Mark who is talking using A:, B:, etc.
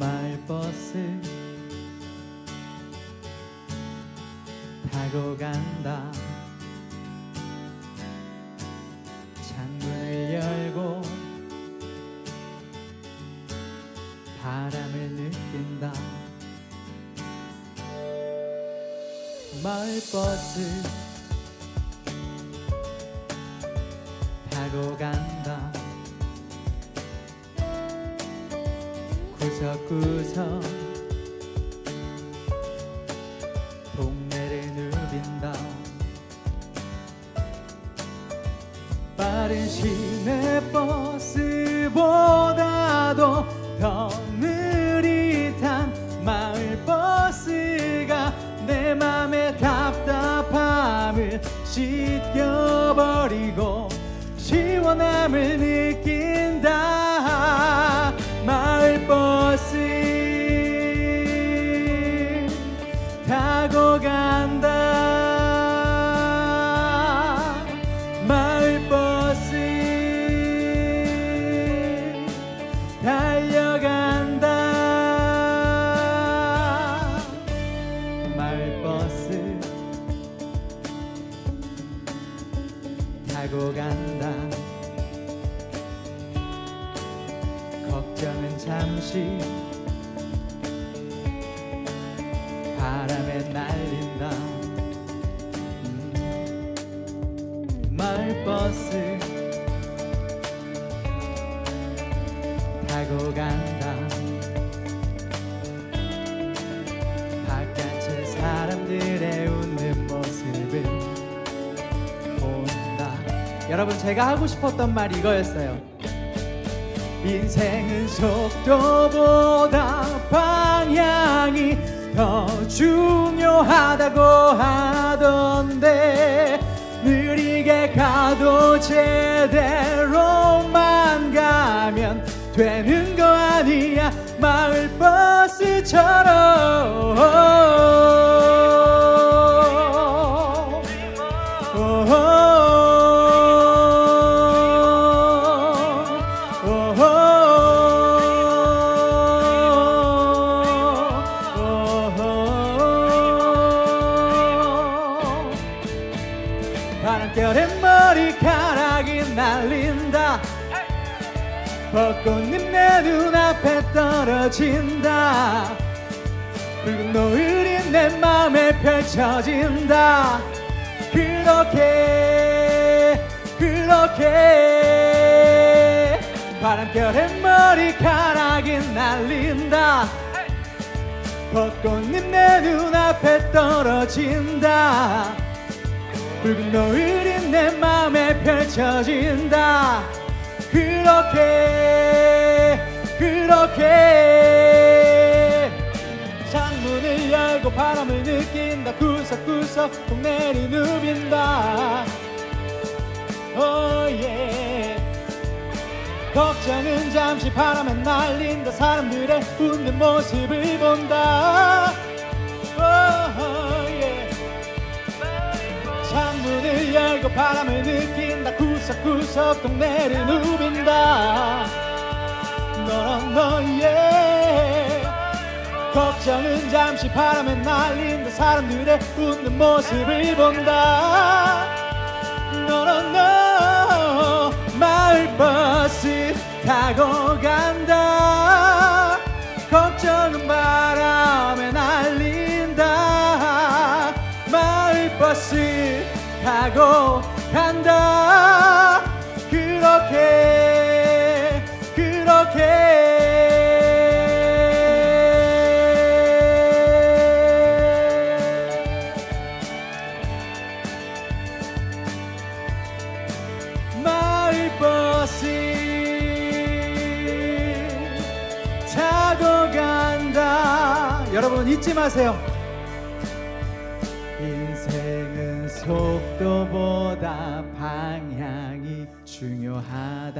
A: 마을버스 타고 간다. 창문을 열고 바람을 느낀다 마을버스. 타고 간다. 구석구석 동네를 누빈다. 빠른 시내 버스보다도 더 버리고 시원함을 느낀다. 마을 버스 타고 간다. 마을 버스 달려 타고 간다. 걱정은 잠시. 바람에 날린다. 음, 마을버스 타고 간다 여러분 제가 하고 싶었던 말 이거였어요. 인생은 속도보다 방향이 더 중요하다고 하던데 느리게 가도 제대로만 가면 되는 거 아니야? 마을 버스처럼 날린다. 벚꽃잎 내 눈앞에 떨어진다. 붉은 노을이 내 맘에 펼쳐진다. 그렇게 그렇게 바람결에 머리카락이 날린다. 벚꽃잎 내 눈앞에 떨어진다. 붉은 노을이 내 맘에 펼 쳐진다. 그렇게 그렇게. 창문을 열고 바람을 느낀다. 구석구석 동네를 누빈다. 오예 걱정은 잠시 바람에 날린다. 사람들의 웃는 모습을 본다 열고 바람을 느낀다. 구석구석 동네를 누빈다. 너는 너의 걱정은 잠시 바람에 날린다. 사람들의 웃는 모습을 본다. 너는 너 마을버스 타고 간다. 걱정은 바람 타고 간다. 그렇게 그렇게. 마을버스 타고 간다. 여러분 잊지 마세요 속도보다 방향이 중요하다던데